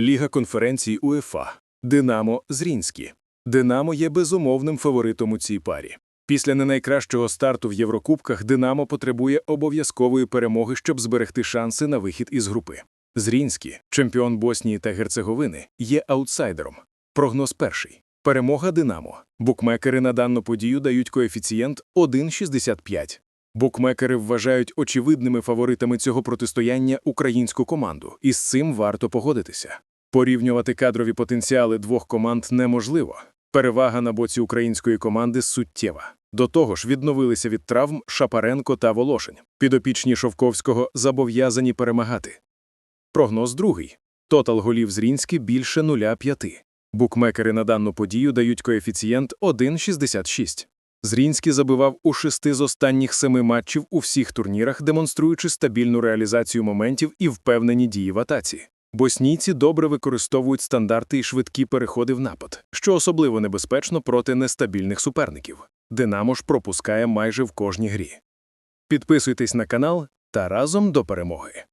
Ліга конференцій УЕФА. Динамо Зрінські. Динамо є безумовним фаворитом у цій парі. Після не найкращого старту в Єврокубках Динамо потребує обов'язкової перемоги, щоб зберегти шанси на вихід із групи. Зрінські, чемпіон Боснії та Герцеговини, є аутсайдером. Прогноз перший. Перемога Динамо. Букмекери на дану подію дають коефіцієнт 1,65. Букмекери вважають очевидними фаворитами цього протистояння українську команду, і з цим варто погодитися. Порівнювати кадрові потенціали двох команд неможливо. Перевага на боці української команди суттєва. До того ж, відновилися від травм Шапаренко та Волошин. Підопічні Шовковського зобов'язані перемагати. Прогноз другий. Тотал голів Зрінський більше 0,5. Букмекери на дану подію дають коефіцієнт 1,66. Зрінський забивав у шести з останніх семи матчів у всіх турнірах, демонструючи стабільну реалізацію моментів і впевнені дії в атаці. Боснійці добре використовують стандарти і швидкі переходи в напад, що особливо небезпечно проти нестабільних суперників. Динамо ж пропускає майже в кожній грі. Підписуйтесь на канал та разом до перемоги.